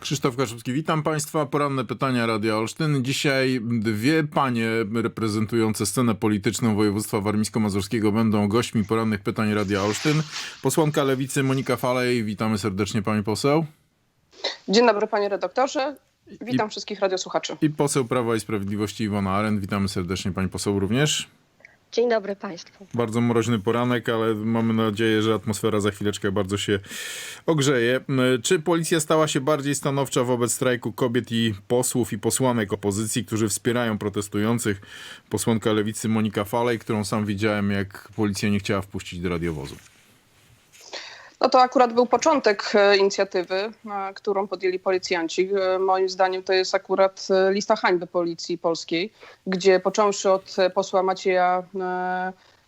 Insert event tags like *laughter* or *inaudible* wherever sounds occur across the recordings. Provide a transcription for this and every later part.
Krzysztof Kaszubski, witam Państwa. Poranne pytania Radia Olsztyn. Dzisiaj dwie panie reprezentujące scenę polityczną województwa warmińsko-mazurskiego będą gośćmi porannych pytań Radia Olsztyn. Posłanka Lewicy Monika Falej, witamy serdecznie Pani poseł. Dzień dobry panie redaktorze. Witam wszystkich radiosłuchaczy. I poseł Prawa i Sprawiedliwości Iwona Arendt, witamy serdecznie Pani poseł również. Dzień dobry Państwu. Bardzo mroźny poranek, ale mamy nadzieję, że atmosfera za chwileczkę bardzo się ogrzeje. Czy policja stała się bardziej stanowcza wobec strajku kobiet i posłów i posłanek opozycji, którzy wspierają protestujących? Posłanka lewicy Monika Falej, którą sam widziałem, jak policja nie chciała wpuścić do radiowozu. No to akurat był początek e, inicjatywy, e, którą podjęli policjanci. E, Moim zdaniem to jest akurat lista hańby policji polskiej, gdzie począwszy od posła Macieja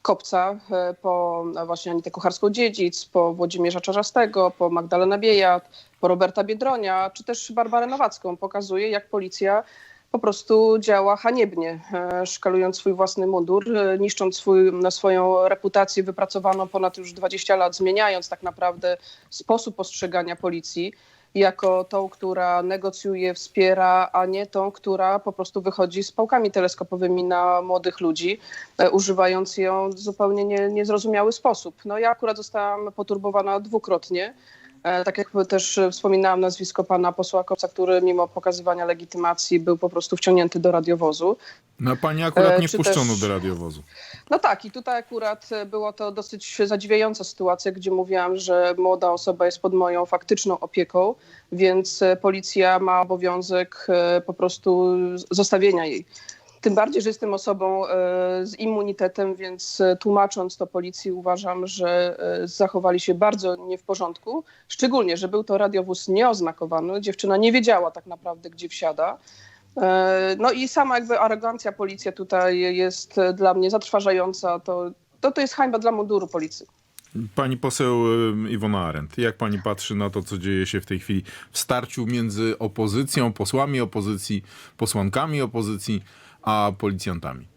Kopca, po właśnie Anitę Kucharską-Dziedzic, po Włodzimierza Czarzastego, po Magdalenę Biejat, po Roberta Biedronia, czy też Barbarę Nowacką, pokazuje jak policja po prostu działa haniebnie, e, szkalując swój własny mundur, e, niszcząc swój, swoją reputację wypracowaną ponad już 20 lat, zmieniając tak naprawdę sposób postrzegania policji jako tą, która negocjuje, wspiera, a nie tą, która po prostu wychodzi z pałkami teleskopowymi na młodych ludzi, e, używając ją w zupełnie nie, niezrozumiały sposób. No ja akurat zostałam poturbowana dwukrotnie. E, Tak jak też wspominałam nazwisko pana posła Kopca, który mimo pokazywania legitymacji był po prostu wciągnięty do radiowozu. No, pani akurat E, nie czy wpuszczono też- do radiowozu. No tak, i tutaj akurat e, było to dosyć zadziwiająca sytuacja, gdzie mówiłam, że młoda osoba jest pod moją faktyczną opieką, więc policja ma obowiązek po prostu zostawienia jej. Tym bardziej, że jestem osobą e, z immunitetem, więc e, tłumacząc to policji uważam, że e, zachowali się bardzo nie w porządku. Szczególnie, że był to radiowóz nieoznakowany. Dziewczyna nie wiedziała tak naprawdę, gdzie wsiada. No i sama jakby arogancja policji tutaj jest dla mnie zatrważająca. To, to, to jest hańba dla munduru policji. Pani poseł Iwona Arendt, jak pani patrzy na to, co dzieje się w tej chwili w starciu między opozycją, posłami opozycji, posłankami opozycji, a policjantami?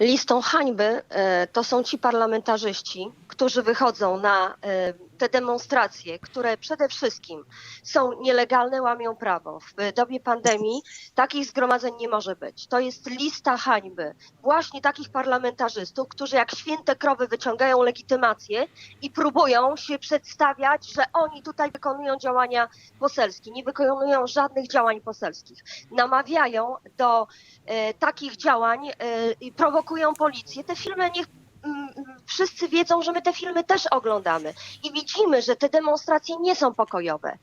Listą hańby e, to są ci parlamentarzyści, którzy wychodzą na e, te demonstracje, które przede wszystkim są nielegalne, łamią prawo. W dobie pandemii takich zgromadzeń nie może być. To jest lista hańby właśnie takich parlamentarzystów, którzy jak święte krowy wyciągają legitymację i próbują się przedstawiać, że oni tutaj wykonują działania poselskie. Nie wykonują żadnych działań poselskich. Namawiają do e, takich działań e, i prowokują policję. Te filmy niech wszyscy wiedzą, że my te filmy też oglądamy i widzimy, że te demonstracje nie są pokojowe.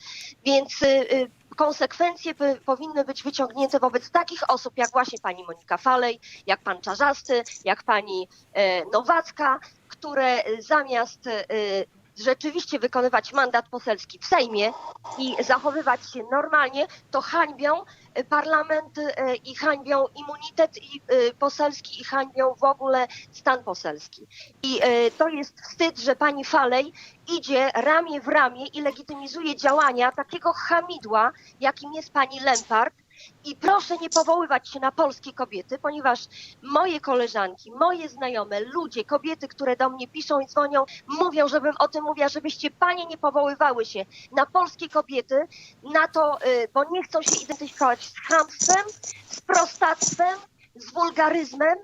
Więc y, y, konsekwencje powinny być wyciągnięte wobec takich osób jak właśnie pani Monika Falej, jak pan Czarzasty, jak pani e, Nowacka, które y, zamiast y, rzeczywiście wykonywać mandat poselski w Sejmie i zachowywać się normalnie, to hańbią y, parlament y, i hańbią immunitet i y, poselski i hańbią w ogóle stan poselski. I to jest wstyd, że pani Falej idzie ramię w ramię i legitymizuje działania takiego hamidła, jakim jest pani Lempart. I proszę nie powoływać się na polskie kobiety, ponieważ moje koleżanki, moje znajome, ludzie, kobiety, które do mnie piszą i dzwonią, mówią, żebym o tym mówiła, żebyście panie nie powoływały się na polskie kobiety, na to, y, bo nie chcą się identyfikować z chamstwem, z prostactwem, z wulgaryzmem.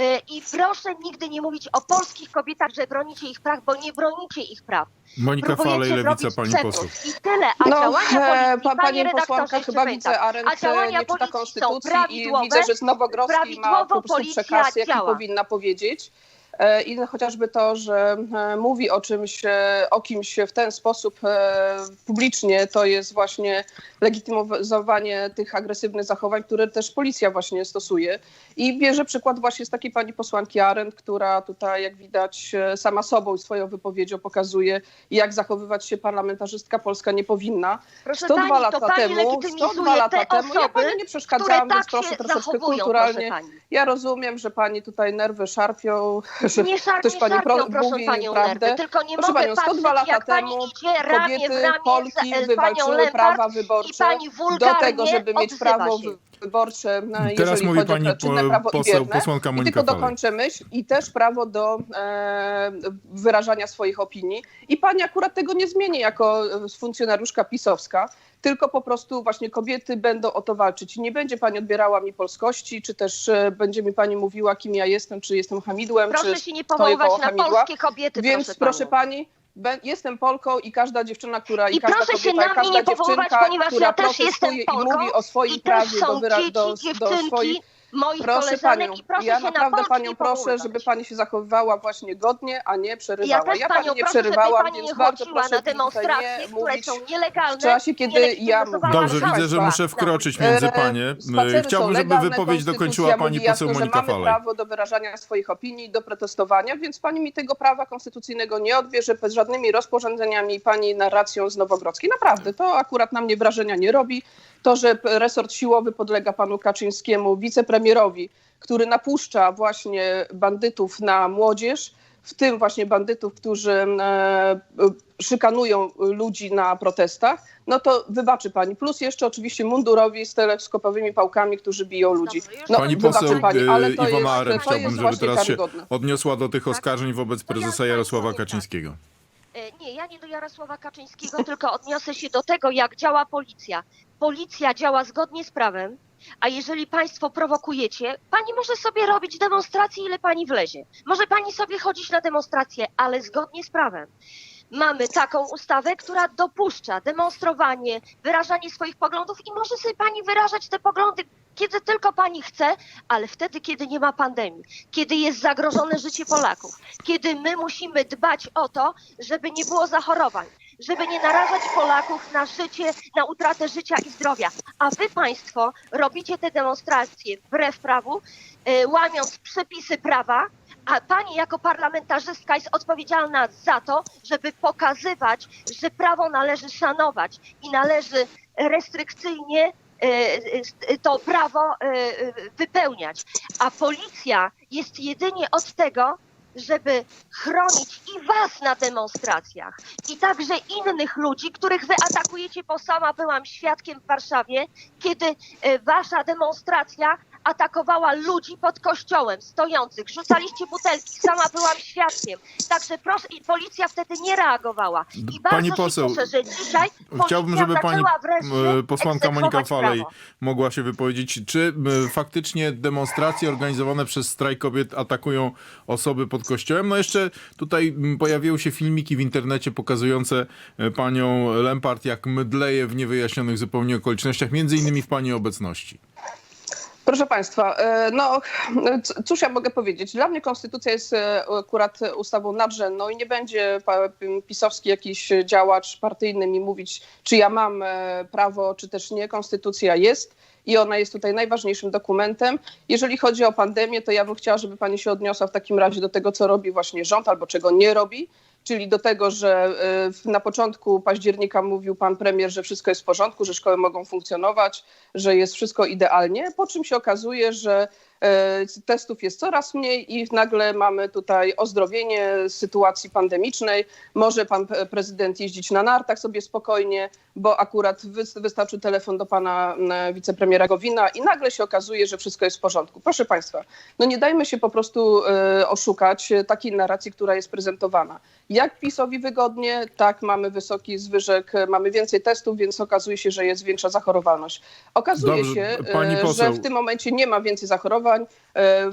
Y, I proszę nigdy nie mówić o polskich kobietach, że bronicie ich praw, bo nie bronicie ich praw. Monika Falej, Lewica, pani poseł. I tyle, a No, działania e, policji, pa, panie pani posłanka chyba widzę, Arendt a działania nie czyta konstytucji i widzę, że z Nowogrodzkiej ma po prostu przekaz, jaki działa. powinna powiedzieć. E, I chociażby to, że e, mówi o czymś, e, o kimś w ten sposób publicznie, to jest właśnie legitymizowanie tych agresywnych zachowań, które też policja właśnie stosuje. I bierze przykład właśnie z takiej pani posłanki Arendt, która tutaj, jak widać, sama sobą i swoją wypowiedzią pokazuje, jak zachowywać się parlamentarzystka polska nie powinna. Proszę 102 pani, lata temu, legitymizuje 102 lata te temu, ja pani nie przeszkadzałam, więc tak proszę się troszeczkę kulturalnie. proszę. Ja rozumiem, że pani tutaj nerwy szarpią, że Nie, szar, ktoś nie pani szarpią, proszę mówi panią prawdę. nerwy, tylko nie Proszę mogę panią, patrzeć, 102 lata jak pani temu kobiety, ramię Polki z wywalczyły Lempart prawa wyborcze do tego, żeby mieć odzywa prawo się. Wyborcze, no, Teraz jeżeli mówi chodzi pani o czynne po- prawo i poseł, bierne. posłanka I Monika tylko Falej. dokończę myśl i też prawo do e, wyrażania swoich opinii. I pani akurat tego nie zmieni jako e, funkcjonariuszka pisowska, tylko po prostu właśnie kobiety będą o to walczyć. Nie będzie pani odbierała mi polskości, czy też e, będzie mi pani mówiła, kim ja jestem, czy jestem hamidłem, Proszę czy się nie powoływać na hamidła. polskie kobiety, Więc proszę, proszę pani, jestem Polką i każda dziewczyna, która i, I każda proszę się kobieta, na i każda mnie nie powoływać, dziewczynka, ponieważ która ja też jestem protestuje i Polką mówi o swoim I prawie do, wyra- do, do swoich moich Proszę koleżanek panią, i proszę ja się na naprawdę Polski panią nie proszę, żeby pani się zachowywała właśnie godnie, a nie Ja przerywała. też Ja panią pani nie proszę, przerywałam, pani nie więc bardzo chodziła proszę na demonstracje, nie które są nielegalne. w czasie, kiedy ja mówię. Dobrze, widzę, że muszę wkroczyć między E, panie. spacery E, Chciałbym, żeby wypowiedź dokończyła pani poseł Monika że mamy Falej. prawo do wyrażania swoich opinii, do protestowania, więc pani mi tego prawa konstytucyjnego nie odbierze bez żadnymi rozporządzeniami pani narracją z Nowogrodzkiej. Naprawdę, to akurat na mnie wrażenia nie robi. To, że resort siłowy podlega panu Kaczyńskiemu, wicepremierowi, który napuszcza właśnie bandytów na młodzież, w tym właśnie bandytów, którzy e, szykanują ludzi na protestach, no to wybaczy pani. Plus jeszcze oczywiście mundurowi z teleskopowymi pałkami, którzy biją ludzi. No, Pani poseł pani, e, ale to Iwona jest, jest chciałbym, żeby teraz się karygodne. odniosła do tych oskarżeń wobec prezesa Jarosława nie Kaczyńskiego. E, Nie, ja nie do Jarosława Kaczyńskiego, tylko odniosę się do tego, jak działa policja. Policja działa zgodnie z prawem, a jeżeli państwo prowokujecie, pani może sobie robić demonstracje, ile pani wlezie. Może pani sobie chodzić na demonstracje, ale zgodnie z prawem. Mamy taką ustawę, która dopuszcza demonstrowanie, wyrażanie swoich poglądów i może sobie pani wyrażać te poglądy, kiedy tylko pani chce, ale wtedy, kiedy nie ma pandemii, kiedy jest zagrożone życie Polaków, kiedy my musimy dbać o to, żeby nie było zachorowań, żeby nie narażać Polaków na życie, na utratę życia i zdrowia. A wy państwo robicie te demonstracje wbrew prawu, e, łamiąc przepisy prawa, a pani jako parlamentarzystka jest odpowiedzialna za to, żeby pokazywać, że prawo należy szanować i należy restrykcyjnie e, e, to prawo wypełniać. A policja jest jedynie od tego, żeby chronić i was na demonstracjach, i także innych ludzi, których wy atakujecie, bo sama byłam świadkiem w Warszawie, kiedy e, wasza demonstracja atakowała ludzi pod kościołem stojących, rzucaliście butelki, sama byłam świadkiem. Także proszę, i policja wtedy nie reagowała. I bardzo Pani się poseł, cieszę, że dzisiaj Chciałbym, żeby pani e, posłanka Monika Falej prawo. mogła się wypowiedzieć. Czy e, faktycznie demonstracje organizowane przez strajk kobiet atakują osoby pod kościołem? No jeszcze tutaj pojawiły się filmiki w internecie pokazujące e, panią Lempart, jak mydleje w niewyjaśnionych zupełnie okolicznościach, między innymi w pani obecności. Proszę Państwa, e, no cóż ja mogę powiedzieć? Dla mnie konstytucja jest e, akurat ustawą nadrzędną i nie będzie pisowski jakiś działacz partyjny mi mówić, czy ja mam e, prawo, czy też nie. Konstytucja jest i ona jest tutaj najważniejszym dokumentem. Jeżeli chodzi o pandemię, to ja bym chciała, żeby Pani się odniosła w takim razie do tego, co robi właśnie rząd albo czego nie robi. Czyli do tego, że e, na początku października mówił pan premier, że wszystko jest w porządku, że szkoły mogą funkcjonować, że jest wszystko idealnie, po czym się okazuje, że testów jest coraz mniej i nagle mamy tutaj ozdrowienie sytuacji pandemicznej. Może pan prezydent jeździć na nartach sobie spokojnie, bo akurat wys- wystarczy telefon do pana wicepremiera Gowina i nagle się okazuje, że wszystko jest w porządku. Proszę państwa, no nie dajmy się po prostu e, oszukać e, takiej narracji, która jest prezentowana. Jak PiSowi wygodnie, tak mamy wysoki zwyżek, e, mamy więcej testów, więc okazuje się, że jest większa zachorowalność. Okazuje Dobrze, się, e, że w tym momencie nie ma więcej zachorowań. E, w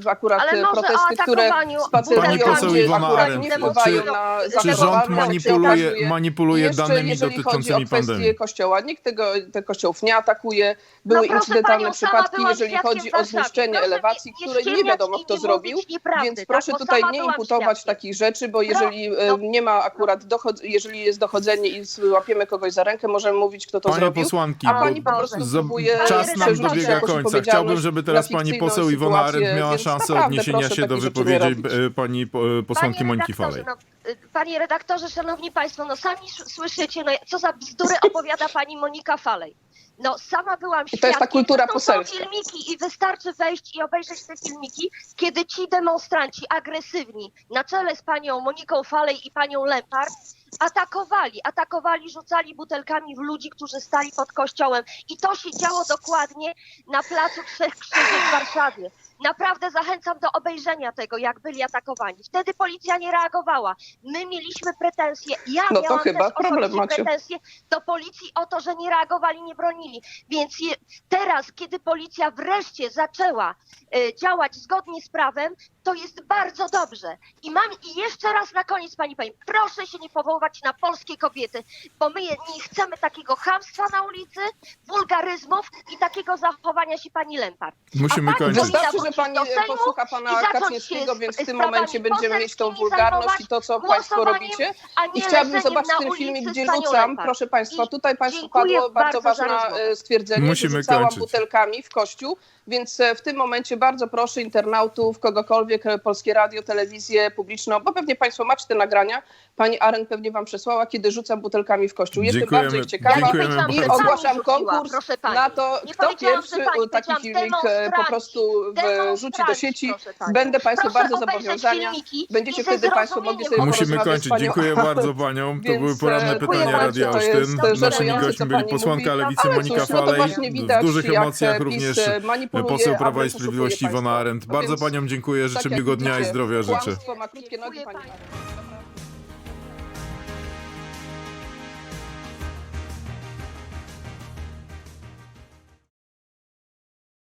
Akurat Ale e, może o protesty, które atakowaniu spacerują, poseł gdzie Iwona akurat nie czy- wpływają na Czy rząd manipuluje, okazuje. manipuluje Jeszcze danymi jeżeli chodzi o dotyczącymi kwestie pandemii? kościoła, nikt tego, te kościołów nie atakuje. Były No proszę incydentalne panią, sama przypadki, byłam jeżeli świadkiem chodzi o zniszczenie Proszę elewacji, nie- nie które nie ściemniać wiadomo i kto nie zrobił. mówić nieprawdy, Więc tak? proszę Bo tutaj sama nie byłam imputować świadkiem. takich rzeczy, bo jeżeli e, no. nie ma akurat dochod- jeżeli jest dochodzenie i łapiemy kogoś za rękę, możemy mówić, kto to Panie zrobił. posłanki, A bo pani po prostu za- próbuje czas nam przerzucić dobiega jakąś końca. odpowiedzialność Chciałbym, żeby teraz na pani fikcyjną poseł Iwona sytuację, Arendt miała szansę naprawdę odniesienia proszę się do takich rzeczy nie wypowiedzi robić. e, pani po- e, posłanki Moniki redaktorze, Falej. No, y, panie redaktorze, szanowni państwo, no sami sz- słyszycie, no co za bzdury *laughs* opowiada pani Monika Falej. No sama byłam I to jest ta świadkiem, kultura to są poselska. filmiki i wystarczy wejść i obejrzeć te filmiki, kiedy ci demonstranci agresywni na czele z panią Moniką Falej i panią Lempart atakowali, atakowali, rzucali butelkami w ludzi, którzy stali pod kościołem i to się działo dokładnie na placu Trzech Krzyży w Warszawie. Naprawdę zachęcam do obejrzenia tego, jak byli atakowani. Wtedy policja nie reagowała. My mieliśmy pretensje, ja No miałam chyba też problem pretensje do policji o to, że nie reagowali, nie bronili. Więc je, teraz, kiedy policja wreszcie zaczęła e, działać zgodnie z prawem, to jest bardzo dobrze. I mam i jeszcze raz na koniec, pani pani, proszę się nie powoływać na polskie kobiety, bo my nie chcemy takiego chamstwa na ulicy, wulgaryzmów i takiego zachowania się pani Lempart. Musimy A pani kończyć. Wystarczy, że pani Sejmu posłucha pana Kaczyńskiego, więc w tym momencie będziemy mieć tą wulgarność i to, co państwo robicie. a nie I chciałabym zobaczyć ten filmik, gdzie rzucam, proszę państwa, tutaj państwu padło bardzo ważne e, stwierdzenie, Musimy że rzucałam kończyć. butelkami w kościół, więc e, w tym momencie bardzo proszę internautów, kogokolwiek, e, Polskie Radio, telewizję publiczną, bo pewnie państwo macie te nagrania, pani Aren pewnie wam przesłała, kiedy rzucam butelkami w kościół. Jestem Dziękujemy- bardzo ich ciekawa dziękujemy i ogłaszam rzuciła, konkurs na to, kto pierwszy pani, taki filmik e, po prostu wrzuci do sieci. Będę państwu bardzo filmiki Będziecie wtedy państwo mogli sobie Musimy kończyć. panią Dziękuję bardzo paniom. To były poranne e, pytania Radia Olsztyn. Naszymi gośćmi byli posłanka mówi. Lewicy Ale Monika cóż, no Falej. widać, W dużych emocjach PiS również poseł Prawa i Sprawiedliwości Iwona. Arendt. No Bardzo paniom dziękuję. Życzę tak jak miłego dnia i zdrowia życzę. Kłamstwo ma krótkie nogi, pani.